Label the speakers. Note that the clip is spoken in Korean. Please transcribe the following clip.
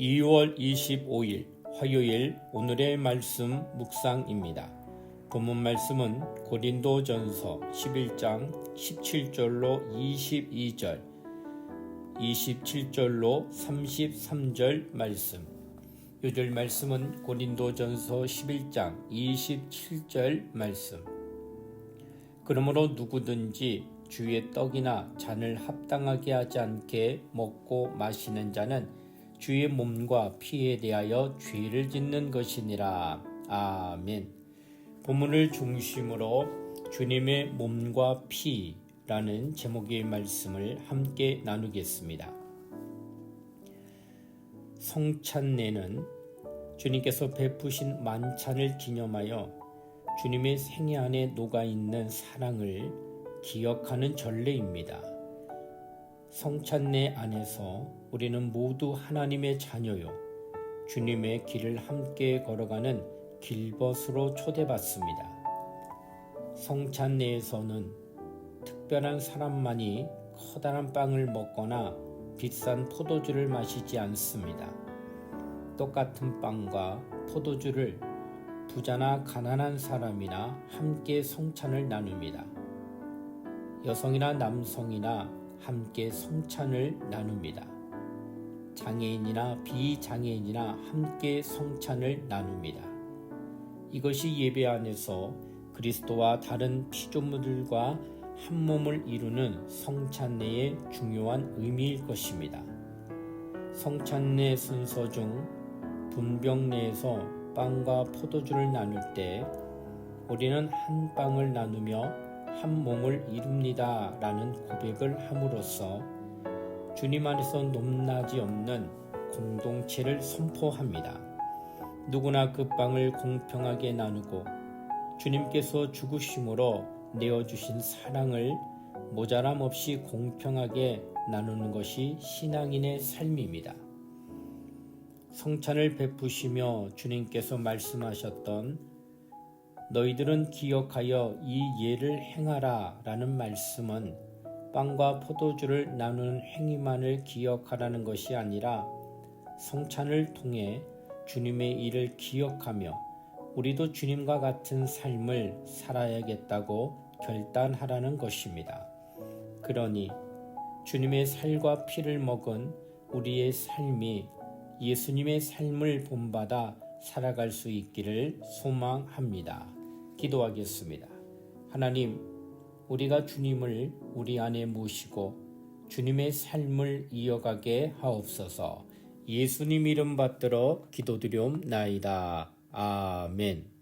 Speaker 1: 2월 25일 화요일 오늘의 말씀 묵상입니다. 본문 말씀은 고린도전서 11장 17절로 22절, 27절로 33절 말씀. 요절 말씀은 고린도전서 11장 27절 말씀. 그러므로 누구든지 주의 떡이나 잔을 합당하게 하지 않게 먹고 마시는 자는 주의 몸과 피에 대하여 죄를 짓는 것이니라. 아멘. 본문을 중심으로 주님의 몸과 피라는 제목의 말씀을 함께 나누겠습니다. 성찬내는 주님께서 베푸신 만찬을 기념하여 주님의 생애 안에 녹아 있는 사랑을 기억하는 전례입니다. 성찬내 안에서 우리는 모두 하나님의 자녀요. 주님의 길을 함께 걸어가는 길벗으로 초대받습니다. 성찬내에서는 특별한 사람만이 커다란 빵을 먹거나 비싼 포도주를 마시지 않습니다. 똑같은 빵과 포도주를 부자나 가난한 사람이나 함께 성찬을 나눕니다. 여성이나 남성이나 함께 성찬을 나눕니다. 장애인이나 비장애인이나 함께 성찬을 나눕니다. 이것이 예배 안에서 그리스도와 다른 피조물들과 한 몸을 이루는 성찬례의 중요한 의미일 것입니다. 성찬례 순서 중 분병내에서 빵과 포도주를 나눌 때 우리는 한 빵을 나누며 한 몸을 이룹니다 라는 고백을 함으로써 주님 안에서 높낮이 없는 공동체를 선포합니다. 누구나 그 빵을 공평하게 나누고 주님께서 죽으심으로 내어주신 사랑을 모자람 없이 공평하게 나누는 것이 신앙인의 삶입니다. 성찬을 베푸시며 주님께서 말씀하셨던 너희들은 기억하여 이 예를 행하라 라는 말씀은 빵과 포도주를 나누는 행위만을 기억하라는 것이 아니라 성찬을 통해 주님의 일을 기억하며 우리도 주님과 같은 삶을 살아야겠다고 결단하라는 것입니다. 그러니 주님의 살과 피를 먹은 우리의 삶이 예수님의 삶을 본받아 살아갈 수 있기를 소망합니다. 기도하겠습니다. 하나님, 우리가 주님을 우리 안에 모시고 주님의 삶을 이어가게 하옵소서 예수님 이름 받들어 기도드리옵나이다. 아멘.